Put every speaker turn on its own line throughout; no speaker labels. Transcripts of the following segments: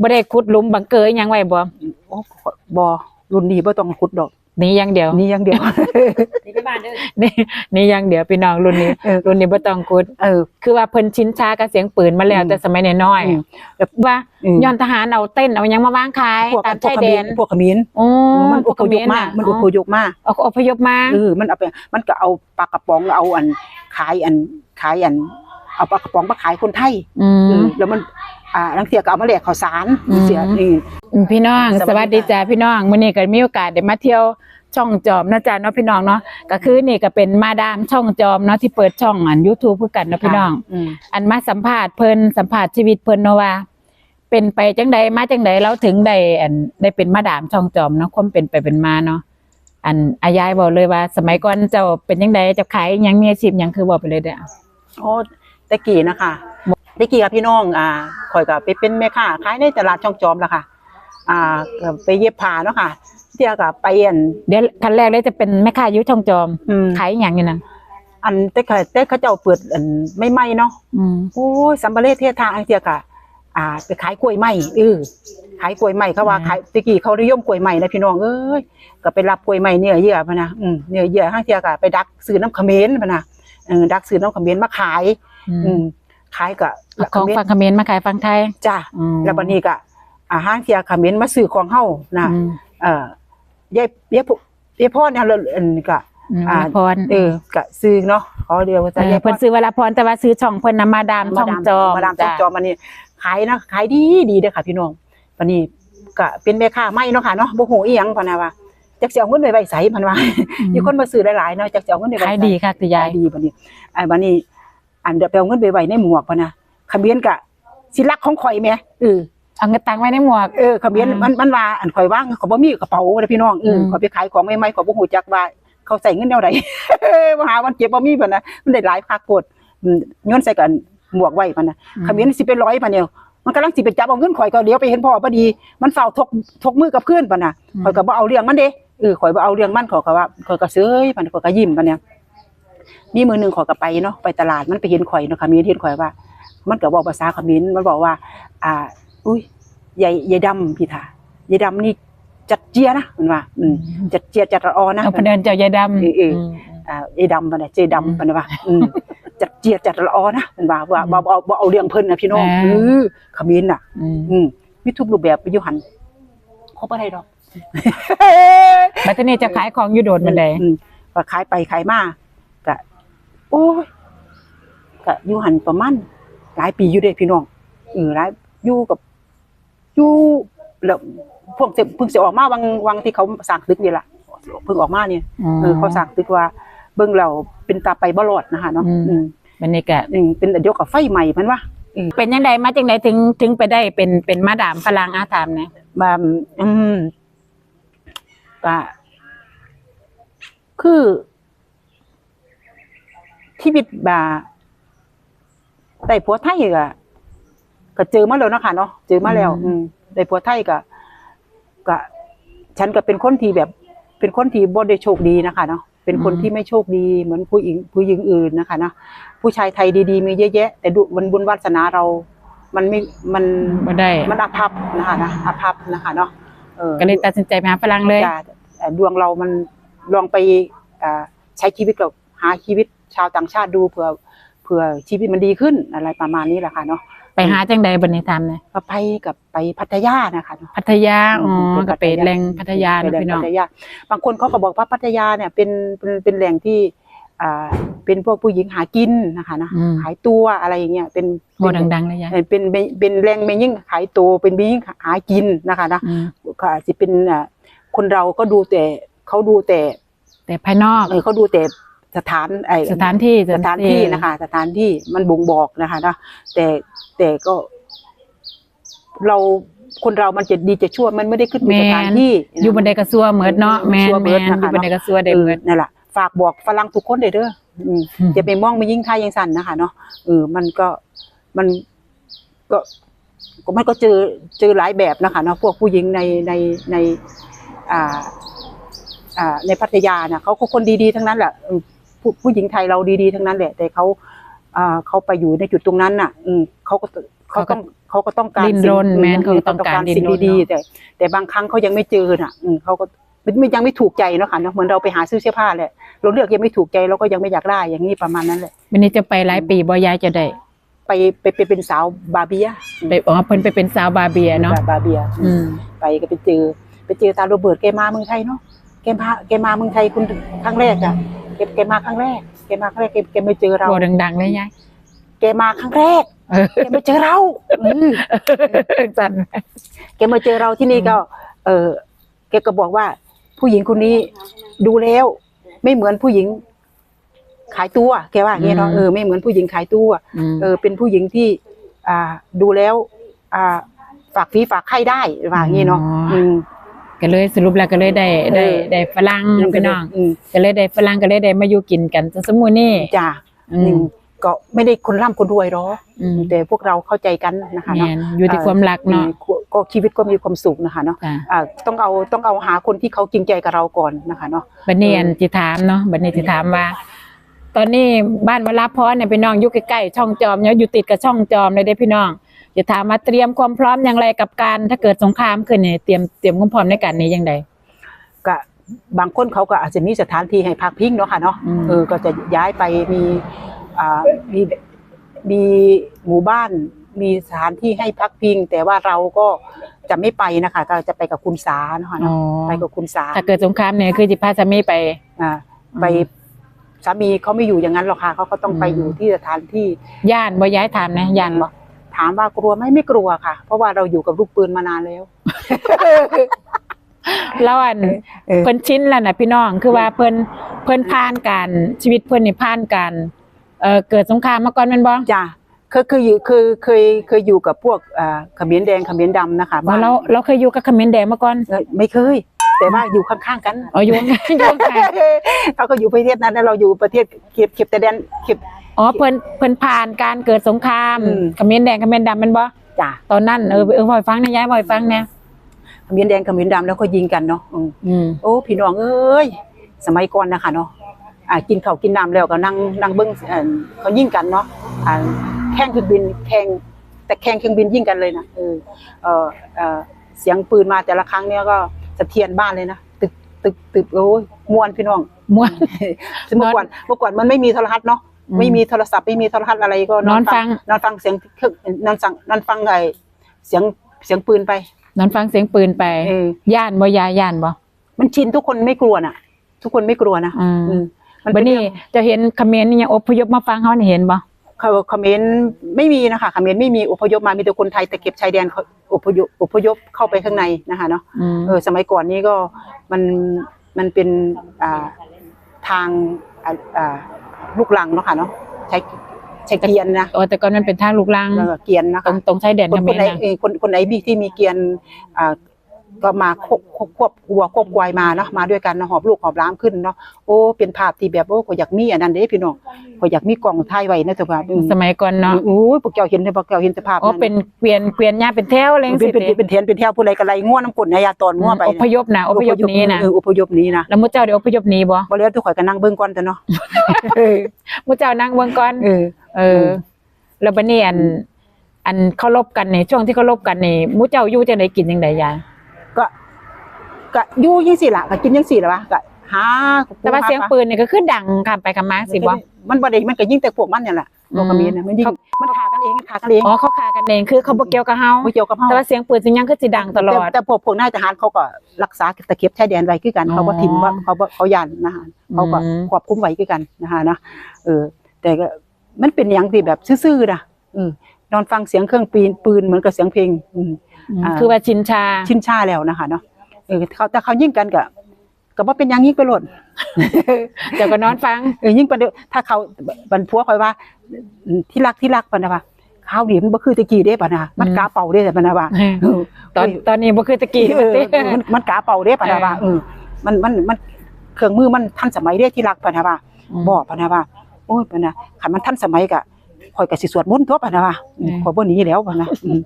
บ่ได้ขุดหลุมบังเกยหยังไว้บ่
โอ้บ่รุ่นนี้บ่ต้องขุดดอก
หนี่อย่างเดียว
นี่อย่างเดียว
นี่ไปบ้านเด้อ
นี่นี่อย่างเดียวพี่น้องรุ่นนี้
เออ
รุ่นนี้บ่ต้องขุด
เออ
คือว่าเพิ่นชินชากับเสียงปืนมาแล้ว
อืม
แต่สมัยน้อยๆ
อืม
อะว่า
อืม
ย้อนทหารเอาเต้นเอาหยังมาวางขาย
พวก
ตาม
พวก
ชาย
เข
แด
มิ้
น
นพวกเขมิ้น
โอ้
มัน
พ
อ
วก
พยพ
เข
มาะมันอพยพมา
เอาอพยพมา
เออมันเอาไปมันก็เอาปลากระป๋องแล้วเอาอันขายอันขายอัน เอาปลากระป๋องมาขายคนไทย
อื
เอ
ม
อแล้วมัน อ่าลังเสียก็เอามาแลกข้าวสาร
อืม
เสียนี่
พี่น้อง
ส
ส
วั
วั
ส
ส
ดี
ดี
จ้ะ
จ้าพี่น้องมื้อนี้ก็มีโอกาสได้มาเที่ยวช่องจอมเนาะจ้าเนาะพี่น้องเนาะก็คือนี่ก็เป็นมาดามช่องจอมเนาะที่เปิดช่องอัน YouTube คือกันเนาะพี่น้อง
อืม
อันมาสัมภาษณ์เพิ่นสัมภาษณ์ชีวิตเพิ่นเนาะว่า เป็นไปจังใดมาจังใดแล้วถึงได้อันได้เป็นมาดามช่องจอมเนาะความเป็นไปเป็นมาเนาะอันอายายบอกเลยว่า สมัยก่อนเจ้าเป็นจังใดเจะขายหยังมีอาชีพหยังคือบอกไปเลยเด้อ
โอ้ตะกี้นะคะ ตะกี้กับพี่น้องอ่าข่อยก็ไปเป็นแม่ค้าขายในตลาดช่องจอมแล้วค่ะ อ่าก็ไปเย็บผ้าเนาะค่ะเที่ยก็ไปอัน
เดี๋ยวขั้นแรกเลยจะเป็นแม่ค้าอยู่ช่องจอม
อืม
ขายหยังอยู่นั่น
อันแต่เขาแต่เขาเจ้าเปิดอันไม่ไหม้เนาะ
อืม
โอ้ยสัมภเรศเทศทางอังเทียกะอ่าไปขายกล้วยไหม้เออขายกล้วยไหม้เขาว่าขายตะกี้เขานิยมกล้วยไหม้นะพี่น้องเอ้ยก็ไปรับกล้วยไหม้เนื้อเยื่อพะนะอืมเนื้อเยื่อห้างเทียกะไปดักซื้อน้ำเขมิ้นพะนะเออดักซื้อน้ำเขมิ้นมาขาย อืม ขายกะ
เอาของฝั่งเขมรมาขายฝั่งไทย
จ้า
อืม
แล้วบัดนี้ก็อาหารเทียเขมิ้นมาซื้อของเฮานะ
อืม
เอ่อยายยายผู้ยายพ่อเนี่ยเราอันก็
อืม
อ่า
พร
เออก็ซื้อเนาะขอเดียวว่า
เอ
จะ
อยา
ยพ่
เพิ่
อน
ซื้อเวลาพรแต่ว่าซื้อช่องเพิ่นนำมาดามช่องจอม
มาดามช่องจอมอันนี้ขายนะขายดีดีเด้อค่ะพี่น้องวันนี้ก็เป็นแม่ค้าไม่เนาะค่ะเนาะบ่ฮู้อีหยังพะนะว่าจักสิเอาเงินไปไว้ไสพันว่ามีคนมาซื้อหลายๆเนาะจักสิเอาเงินไปไว้
ขาย
ไส
ดีค่ะคือยาย
ขายดีบัดนี้ไอ้บัดนี้ อันเดี๋ยวไปเอาเงินไปไว้ในหมวกพะนะขมิ้นกะสิรักของข่อยแหม่เออ
เอาเงินตังไว้ในหมวก
เออขมิ้น
อืม
มันมันว่าอันข่อยว่างเขาบ่มีกระเป๋าเด้อพี่น้องเออ
อืม
ขอยไปขายของใหม่ๆขอยบ่ฮู้จักว่าเขาใส่เงินแนวใดมาหาวันเก็บบ่มีเพิ่นนะมันได้หลายคักโพดอืมโยนใส่กันหมวกไว้พันนะขมิ้นสิเป็นร้อยปะเนี่ยมันกำลังสิไปจับเอาเงินข่อยก็เดี๋ยวไปเห็นพ่อพอดี มันเฝ้าทกทกมือกับเพื่อนปะน่ะ
อืม
ข่อยก็บ่เอาเรื่องมันเด้เออข่อยบ่เอาเรื่องมันข่อยก็ว่าข่อยก็เซ้ยมันข่อยก็ยิ้มปะเนี่ย มีมือหนึงข่อยก็ไปเนาะไปตลาดมันไปเห็นข่อยเนาะขมิ้นเห็นข่อยว่า มันก็บอกภาษาขมิ้นมันบอกว่า อ่า อุ้ยยายยายดำพี่ท่ายายดำนี่จัดเจียนะมันว่า อืมจัดเจียจัดระออนะ
เอาพนเดินเจ้ายายดำ
เออเออ
ม
อ่ายายดำปะเนี่ยเจดำปะเนี่ยว่าอืมจัดเจียจัดละออนะมันว่าว่าบ่บ่เอาบ่เอาเรื่องเพิ่นนะพี่น้อง
อ่า
เออขมิ้นน่ะ
อืม
อืมมีทุกรูปแบบไปอยู่หันเขาบ่ได้ดอก
บัดนี้จะขายของอยู่โดดมันใด
อืมก็ขายไปขายมาก็โอ้ยก็อยู่หันประมาณหลายปีอยู่เด้พี่น้องเออหลายอยู่กับอยู่แล้วพวกเพิ่งเพิ่งสิออกมาวังวังที่เขาสร้างตึกนี่ล่ะเพิ่งออกมาเนี่ยเออเขาสั่งตึกว่าเบิ่งเราเป็นตาไปบ่รอดนะคะเนาะ
อืม
อืม
บัดนี้ก็
อืมเป็นเดียวกับไฟใหม่มันว่า
เป็นยังไงมาจังไดถึงถึงไปได้เป็นเป็นมาดามพลังอาถามนะ
มาอืมก็คือ ชีวิตบ่าได้ผัวไทยก็ก็เจอมาแล้วเนาะค่ะเนาะเจอมาแล้ว อืมได้ผัวไทยก็ก็ฉันก็เป็นคนที่แบบ เป็นคนที่บ่ได้โชคดีนะคะเนาะเป็นคนที่ไม่โชคดีเหมือนผู้หญิงผู้หญิงอื่นนะคะเนาะผู้ชายไทยดีๆมีเยอะแยะ แต่ดูมันบุญวาสนาเรา มันไม่มัน
บ่ได้
มันอภัพนะคะนะอภัพนะคะเนาะเออ
ก็เลยตัดสินใจไปหาฝรั่งเลย
จ้ะเอ่อดวงเรามันลองไปอ่าใช้ชีวิตกับหาชีวิต ชาวต่างชาติดูเผื่อเผื่อชีวิตมันดีขึ้นอะไรประมาณนี้แหละค่ะเนาะ
ไปหาจังใดบัดนี้ถามนะ
ก็ไปกับไปพัทยานะคะเนาะ
พัทยาอ๋อ
เป็น
ก็เป็นแหล่งพัทยา
ไป
เนาะ
แหล่ง
พี่น้อง
พัทยาบางคนเขาก็บอกว่าพัทยาเนี่ยเป็นเป็นเป็นแหล่งที่อ่าเป็นพวกผู้หญิงหากินนะคะนะ
อืม
ขายตัวอะไรอย่างเงี้ยเป็น
โหดังๆเลยยาย
เอ่อเป็นเป็นเป็นแรงไม่ยิ่งขายตัวเป็นไม่ยิ่งหากินนะคะนะ
อืม
ก็อาจจะเป็นอ่าคนเราก็ดูแต่เขาดูแต่
แต่ภายนอก
เออเขาดูแต่ สถานไอ
สถานที่
สถานที่นะคะ สถานที่มันบ่งบอกนะคะนะแต่แต่ก็ เราคนเรามันจะดีจะชั่วมันไม่ได้ขึ้นอยู่
แม่
สถานที่
อยู่บันไดกระซัวเหมือนเนาะแม่น
ซัวเหมื
แม่
อน
น
นะคะ
อยู่บันไดกระซัวได้
เอ
เห
อ
มือน
นั่นแหละฝากบอกฝรั่งทุกคนเลยเด้ออืม
อืม
อย่าไปมองไม่ยิ่งไทยยังสั่นนะคะเนาะเออมันก็มันก็ก็มันก็เจอเจอหลายแบบนะคะเนาะพวกผู้หญิงในในใน อ่า อ่าในพัทยาเนี่ยเขาก็คนดีๆทั้งนั้นแหละเออ ผู้ผู้หญิงไทยเราดีๆทั้งนั้นแหละ แต่เขาอ่าเขาไปอยู่ในจุดตรงนั้นน่ะ อืมเขาก็เขาต้องเเขาก็ต้องการ
ดิ้น
สิ่ง
รนแม้นเขาก็ต้องการดิ้น
สิ่ง
รน
ดี
เนาะ
ๆแต่ แต่บางครั้งเขายังไม่เจอน่ะ อืมเขาก็ไม่ไม่ยังไม่ถูกใจเนาะค่ะเนาะเหมือนเราไปหาซื้อเสื้อผ้าแหละเราเลือกยังไม่ถูกใจเราก็ยังไม่อยากได้อย่างนี้ประมาณนั้นแหละ
วันนี้จะไปหลายปีบ่ยายจะได้
ไปไปไปเป็นสาวบาเบีย
ไปอ๋อเพิ่นไปเป็นสาวบาเบียเนาะ
บาเบีย
อืม
ไปก็ไปเจอ ไปเจอตาโรเบิร์ตแกมาเมืองไทยเนาะแกมาแกมาเมืองไทยคุณครั้งแรกอะ แกแกมาครั้งแรกแกมาครั้งแรกแกแกไม่เจอเรา
บ่ดังๆเลยยาย
แกมาครั้งแรก
เออ
แกไม่เจอเราอืม
จัน
แกมาเจอเราที่นี่ก็ เออแกก็บอกว่า ผู้หญิงคนนี้ดูแล้ว ไม่เหมือนผู้หญิง ขายตัว แกว่าอย่างเงี้ยเนาะเออไม่เหมือนผู้หญิงขายตัว
ม
เออ เป็นผู้หญิงที่ อ่า ดูแล้ว อ่า ฝากฝีฝากไข้ได้ว่าอย่างงี้เนาะอืม
ก็เลยสรุปแล้วก็เลยได้ได้
เออ
ได้ฝรั่งพี่น้อง
อืม
ก็เลยได้ฝรั่งก็เลยได้มาอยู่กินกันจนสมุนี่
จ้า
อื
อื
ม
มก็ไม่ได้คนร่ำคนรวยหรอก
อืม
แต่พวกเราเข้าใจกันนะคะ
แม่
เนาะ
นอยู่ที่ความรักเนาะ
อืมก็ชีวิตก็มีความสุขนะคะเนาะ
จ้ะ
อ่าต้องเอาต้องเอาหาคนที่เขาจริงใจกับเราก่อนนะคะเนาะ
บัดนี้
เอออั
อันสิถามเนาะบัดนี้สิถามว่า ตอนนี้บ้านวลาพรเนี่ยพี่น้องอยู่ใกล้ๆช่องจอมเนี่ยอยู่ติดกับช่องจอมเลยเด้พี่น้อง จะถามมาเตรียมความพร้อมอย่างไรกับการ ถ้าเกิดสงครามขึ้นเนี่ยเตรียมเตรียมความพร้อมในการนี้อย่างไร
ก็บางคนเขาก็อาจจะมีสถานที่ให้พักพิงเนาะค่ะเนาะ
อืม
เออก็จะย้ายไปมีอ่ามีมีหมู่บ้านมีสถานที่ให้พักพิง แต่ว่าเราก็จะไม่ไปนะคะก็จะไปกับคุณสาเนาะค่ะ
อ๋อ
เนาะไปกับคุณสา
ถ้าเกิดสงครามเนี่ยคือจิพาสามีไป
อ่าไปสามีเขาไม่อยู่อย่างนั้นหรอกค่ะเขาก็ต้องไป
อืม
อยู่ที่สถานที่
ย่านบ่ย้ายถามนะย่านบ่
ถามว่ากลัวไหมไม่กลัวค่ะ เพราะว่าเราอยู่กับลูกปืนมานานแล้ว
แล้วอัน
เออ
เพิ่นชินแล้วนะพี่น้องคือว่าเพิ่นเพิ่นผ่านการชีวิตเพิ่นนี่ผ่านการเอ่อเกิดสงครามมาก่อนแม่นบ่
จ้ะเคยเคยอยู่เคยเคยเคยอยู่กับพวกอ่าเขมิ้นแดงเขมิ้นดำนะคะ
บ่
บ้าน
เราเราเคยอยู่กับเขมรแดงมาก่อน
เออไม่เคย แต่ว่าอยู่ข้างๆกัน
อ๋ออยู่อยู่ข้าง
เขาก็อยู่ประเทศนั้นแล้วเราอยู่ประเทศเข็บเข็บแต่แดนเข็บ
อ๋อเพิ่นเพิ่นผ่านการเกิดสงคราม
อืม
เขมรแดงเขมรดำแม่นบ่
จ้ะ
ตอนนั้นเออเออบ่อยฟังนะยายบ่อยฟังนะ
เขมิ้นแดงเขมิ้นดำแล้วก็ยิงกันเนาะอืม
อืม
โอ้พี่น้องเอ้ยสมัยก่อนนะคะเนาะอ่ากินข้าวกินน้ำแล้วก็นั่งนั่งเบิ้งเอ่อเขายิงกันเนาะอ่าแข่งเครื่องบินแข่งแต่แข่งเครื่องบินยิงกันเลยนะเออเออเออเสียงปืนมาแต่ละครั้งเนี่ยก็สะเทือนบ้านเลยนะตึกตึกตึกโอ้ยมวนพี่น้อง
ม่วน
เมื่อก่อนเมื่อก่อนมันไม่มีโทรทัศน์เนาะ
อืม
ไม่มีโทรศัพท์ไม่มีโทรทัศน์อะไรก็
นอนฟัง
นอนฟังเสียงเครื่องนอนฟังนอนฟังไอ้เสียงเสียงปืนไป
นอนฟังเสียงปืนไป
เออย่า
นบ่ยายย่านบ่
มันชินทุกคนไม่กลัวน่ะ ทุกคนไม่กลัวนะ
อืม
อืมมัน
บั
เป็
ด
น
นี้จะเห็นเขมรนี่ยังอพยพมาฟังเฮานี่เห็นบ่
เขาคอมเขมนต์ไม่มีนะคะคอมเขมนต์ไม่มีอพยพมามีแต่คนไทยแต่เก็บชายแดนเขาอพยพอพยพเข้าไปข้างในนะคะเนาะ
อืม
เออสมัยก่อนนี้ก็มันมันเป็นอ่าทางอ่าอ่า ลูกลังเนาะค่ะเนาะใช้ใช้เกียนนะ
โอ้แต่ก่อนมันเป็นทางลูกลัง
เออเกียนนะ
ตร
คะ
งตรงชายแดน
คน
เขม
คน
ร
ไหน
นะ
เออคนคนไหนบีที่มีเกียนอ่า ก็มาควบควบควบวัวควบควายมาเนาะมาด้วยกันนะหอบลูกหอบหล้ามขึ้นเนาะโอ้เป็นภาพที่แบบโอ้ก็อยากมีอันนั้นเด้พี่น้องก็อยากมีกล่องถ่ายไว้นะแต่ว่าอืม
สมัยก่อนเนาะ
โอ้ยพวกเจ้าเห็นพวกเจ้าเห็นสภาพ
อ๋อเป็นเกวียนเกวียนยาเป็นแถวอะไรจัง
เป็น
ซี่
เป็นเป็นเทียนเป็นแถวผู้ใดก็ไล่ง่วน้ำกลนนายาตอนง่วไป
อพยพนะอพยพหนี้นะ
เอออพยพหนี้นะ
แล้วมุเจ้าเดี๋ยวอพยพหนี้บ่
บ่แล้วทุกข่อยก็นั่งเบิ่งก่อนแต่เนาะ
มุเจ้านั่งเบิ่งก่อน
เออ
เออ แล้วบัดนี้อันอันเคารพกันนี่ช่วงที่เคารพกันนี่มุเจ้าอยู่จังไดกินจังไดยาย
ก็ ก็อยู่จังซี่ล่ะก็กินจังซี่ล่ะวะก็หา
แต่ว่าเสียงปืนนี่ก็คือดังข้ามไปข้ามมาสิบ่
มันบ่ได้มันก็ยิงแต่พวกมันนั่นแหละ
อืม
โลกามีนะมันยิงมันฆ่ากันเองมันฆ่ากันเอง
อ๋อเขาฆ่ากันเองคือเขาบ่เกี่ยวกับเฮา
ไม่เกี่ยวกับเฮา
แต่ว่าเสียงปืนสิยังคือสิดังตลอด
แต่แต่พวกพวกนายทหารเขาก็รักษาตะเข็บชายแดนไว้คือกัน
อ๋อ
เขาบ่ทิ่มว่าเขาบ่เขาย่านนะฮะเขาก็
อืม
ควบคุมไว้คือกันนะฮะนะเออ แต่ก็มันเป็นหยังที่แบบซื่อๆนะเออนอนฟังเสียงเครื่องปีนปืนเหมือนกับเสียงเพลงอืม
อืม
อ่า
คือว่าชินชา
ชินชาแล้วนะคะเนาะ เออเขาแต่เขายิ่งกันก็ก็บ่เป็นหยังยิ่งไปโลด
เดี๋ยวก็นอนฟัง
เออยิ่งประเดี๋ยวถ้าเขาบันพัวคอยว่าอืมที่รักที่รักปะนะว่าข้าวเหนียวมันบ่คือตะกี้เด้ปะนะมัน
อืม
กาเป่าเด้ปะนะว่าเออ
ตอนตอนนี้บ่คือตะกี้
เออมันมันกาเป่าเด้ปะนะว่าเออมันมันมันเครื่องมือมันทันสมัยเด้ที่รักปะนะว่าบ่ปะนะว่าโอ้ยปะนะคันมันทันสมัยก็ ข่อยก็สิสวดมนต์ตัวปะนะว่าอืมข่อยบ่หนีแล้วปะนะอืม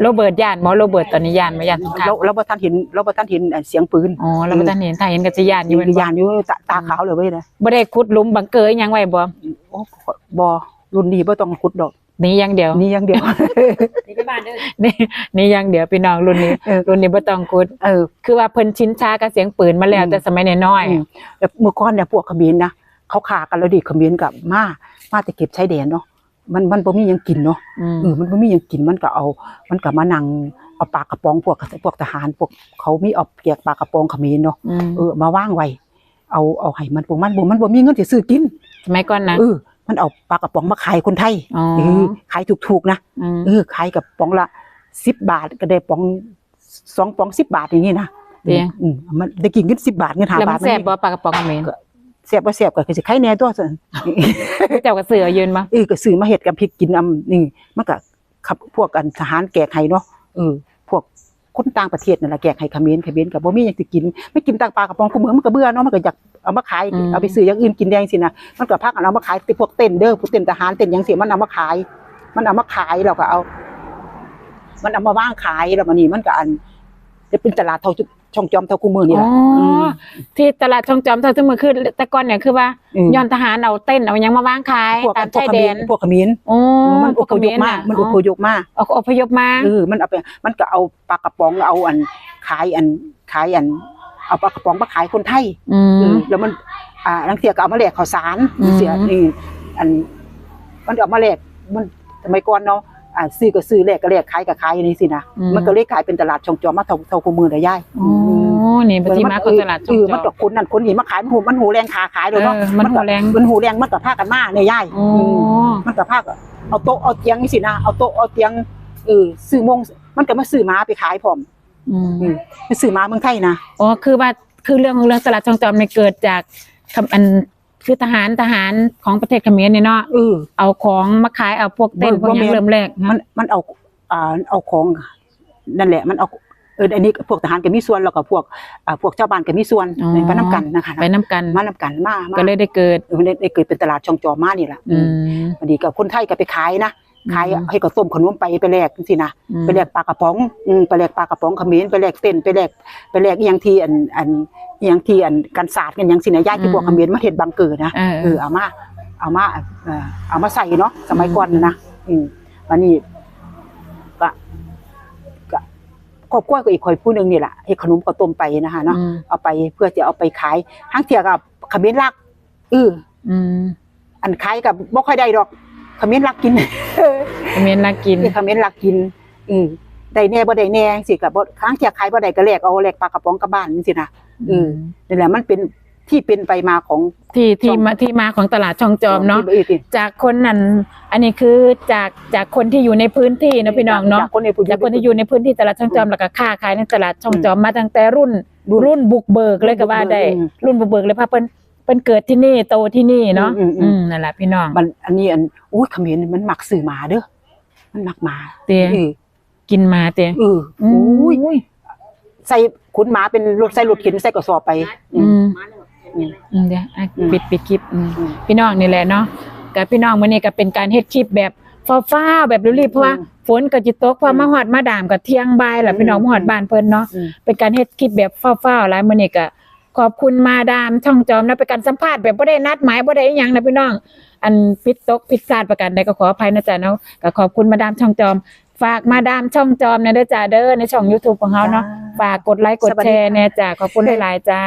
โรเบิร์ตย่านบ่โรเบิร์ตตอนนี้ย่านบ่ย่านสงคราม
เราเราบ่ทันเห็นเราบ่ทันเห็นเสียงปืน
อ๋อแล้วบ่ทันเห็นถ้าเห็นก็สิย่านอ
อยู่ยู่
แม่นบ่
ยานอยู่ตาตาขาวเลยเว้ยนะ
บ่ได้ขุดหลุมบังเกอร์อิหยังไว้บ่
โอ้บ่รุ่นนี้บ่ต้องขุดดอก
หนีอย่างเดียว
นี่อย่างเดียว
นี่ไปบ้านเด้อ
นี่นี่อย่างเดียวพี่น้องรุ่นนี้
เออ
รุ่นนี้บ่ต้องกุด
เออ
คือว่าเพิ่นชินชากับเสียงปืนมาแล้ว
อืม
แต่สมัยน้อย
อืมแล้วเมื่อก่อนเนี่ยพวกเขมิ้นนะเขาขากันแล้วดิเขมิ้นกับมา มาแต่เก็บชายแดนเนาะมันมันบ่มีหยังกินเนาะ
ๆอืม
เออมันบ่มีหยังกินมันก็เอา มันก็มานั่งเอาปลากระป๋องพวกพวกทหารพวกเขามีเอาเปียกปลากระป๋องเขมิ้นเนาะ
ม
เออมาว่างไว้เอาเอาให้มันพวกมันบ่มันบ่มีเงินสิซื้อกิน
สมัยก่อนนะ
เออมันเอาปลากระป๋องมาขายคนไทย
อ๋อ
เออขายถูกๆนะ
ม
เออขายกับป๋องละ10บาทก็ได้ป๋องสองป๋อง10บาทอย่างนี้นะ
เตียง
อืมมันได้กินเงิน10บาทเงิน5
แล้ว
บา
มั
ท
นแซ่บบ่ปลากระป๋องเขมร
แซ่บบ่แซ่บก็คือสิไข่แหน่ตัวซั่น
เจ้าก็ซื้อเอายืนมา
เออก็ซื้อมาเฮ็ดกับพริกกินอำนี่มันก็ขับพวกกันทหารแกกให้เนาะเออพวกคนต่างประเทศนั่นล่ะแกกให้เขมรเขมรก็บ่มีหยังสิกินไม่กินตังปลากระป๋องกูมือมันก็เบื่อเนาะมันก็อยากเอามาขายเอาไปซื้ออย่างอื่นกินแดงสินะมันก็พากันเอามาขายติพวกเต้นเด้อพวกเต้นทหารเต้นหยังสิมันเอามาขาย มันเอามาขายแล้วก็เอา มันเอามาว่างขายแล้วมันนี่มันก็อันจะเป็นตลาดเท่า ช่องจอมเท่ากูมือนี่
อ๋
ล่ะ
ออที่ตลาดช่องจอมเท่าซึ่งมันคือแต่ก่อนเนี่ยคือว่า
ม
ย้อนทหารเอาเต้นเอาหยังมาวางขาย
พวก
ตาม
พวก
ชาย
เข
แด
ม
น
รพวกเขมร
โอ้
มัน
พ
อ
วก
พ
เขม
ยพ
ร
มา
น่ะ
มันอพยพมา
อ๋ออพยพมา
เออมันเอาไปมันก็เอาปลากระป๋องแล้วเอาอันขายอันขายอัน เอาปลากระป๋องมาขายคนไทย
อื
เอ
ม
อแล้วมัน อ่าลังเสียก็เอามาแลกข้าวสาร
อืม
เสียนี่อัน มันเอามาแลกมันสมัยก่อนเนาะ อ่าซื้อก็ซื้อแลกก็แลกขายก็ขายอย่างนี้สินะ
อื
มันก็เลยกลายเป็นตลาดช่องจอมมาเท่าเท่ากูมือได้ย่าย
โอ้นี่เป็นที่มาของตลาดช่อง
เออ
จ
มัน
อ
ก็
ม
คนนั่นคนนี้มาขายมันหูมันหูแรงขาขายเลยเนาะ
เออมันหูแรง
ก็มันหูแรงมันก็พากันมาเนี่ยย่าย
โอ้
อืม มันกับภาคเอาโต๊ะเอาเตียงนี่สินะเอาโต๊ะเอาเตียงเออซื้อมงมันก็มาซื้อม้าไปขายพร้อม
อืม
อืมไปซื้อม้าเมืองไทยนะ
อ๋อคือว่าคือเรื่องของเรื่องตลาดช่องจอมเนี่ยเกิดจากคำอัน คือทหารทหารของประเทศเขมรเนี่ยเนาะ
เออ
เอาของมาขายเอาพวกเต้นพวกหยังเริ่มแรก
มันมันเอาอ่าเอาของนั่นแหละมันเอาเอออันนี้พวกทหารก็มีส่วนแล้วก็พวกอ่าพวกเจ้าบ้านก็มีส่วนไปนํกันนะคะ
ไปน้ำกัน
มานํกันมามา
ก็เลยได้เกิด
เออได้ได้เกิดเป็นตลาดช่องจอมมานี่แหละ
อืม
พอดีกับคนไทยก็ไปขายนะ ขาย
อืม
ให้ก็ต้มขนมไปไปแลกสินะ
อืม
ไปแลกปลากระป๋องอืมไปแลกปลากระป๋องเขมิ้นไปแลกเต้นไปแลกไปแลกอหยังที่อันอันอหยังที่อันกันศาสตร์กันหยังสินะย่ายที่พวกเขมิ้นมาเฮ็ดบังเกิดนะ
เออ
เออเอามาเอามาเออเอามาใส่เนาะสมัยก่อนน่ะนะอืมวันนี้ก็ก็ครอบครัวก็อีกคนผู้หนึงนี่แหละเฮ็ดขนมข้าวต้มไปนะคะเนาะ
อืม
เอาไปเพื่อจะเอาไปขายทั้งเที่ยกับเขมิ้นรักเออ
อืม
อันขายกับบ่ค่อยได้ดอกเขมิ้นรักกิน
เขมรน่ากิน
นี่คอมเมนต์หลักกิน อืมได้แน่บ่ได้แน่สิกับบ่ค้างเทียขายบ่ได้ก็แลกเอาแลกปลากระป๋องกลับบ้านนี่สินะอืมนี่แหละมันเป็นที่เป็นไปมาของ
ที่ที่มาที่มาของตลาดช่องจอมเนาะจากคนนั้นอันนี้คือจากจากคนที่อยู่ในพื้นที่นะพี่น้องเนาะ
จากคนในผู้
จากคนที่อยู่ในพื้นที่ตลาดช่องจอมแล้วก็ค้าขายในตลาดช่องจอมมาตั้งแต่รุ่น
รุ่น
บุกเบิกเลยก็ว่าได้ รุ่นบุกเบิกเลยเพราะเพิ่นเพิ่นเกิดที่นี่โตที่นี่เนาะ
อืมอืมอื
อนั่นแหละพี่น้อง
มันอันนี้อันอุ้ยเขมรมันหมักซื้อหมาเด้อ มันมักหมา
เตีย
เออ
กินมาเตีย
เออ
อื
อุ้ย
ย
ใส่ขุนหมาเป็นรถใส่รถเข็นใส่กระสอบไป อื
อื
ม
ม
มาแล้วเห็นไหม
อืมเดี๋ยวอะ
อืม
ปิดปิดคลิปอืม
อืม
พี่น้องนี่แหละเนาะกับพี่น้องมื้อนี้ก็เป็นการเฮ็ดคลิปแบบฟ้าวๆแบบรีบๆเพราะว่า
อืม
ฝนก็จิตกพอมาฮอดมาดามก็เที่ยงบ่ายแหละพี่น้อง
อืม
มาฮอดบ้านเพิ่นเนาะ
อืม
เป็นการเฮ็ดคลิปแบบฟ้าวๆหลายมื้อนี้ก็ขอบคุณมาดามช่องจอมนะเป็นการสัมภาษณ์แบบบ่ได้นัดหมายบ่ได้อิหยังนะพี่น้อง อันผิดตกผิดพลาดประการใดก็ขออภัยนะจ๊ะเนาะก็ขอบคุณมาดามช่องจอม ฝากมาดามช่องจอมนะเด้อจ้าเด้อในช่อง YouTube ของเฮาเนาะฝากกดไลค์กดแชร์แน่จ้ะขอบคุณหลายๆจ้า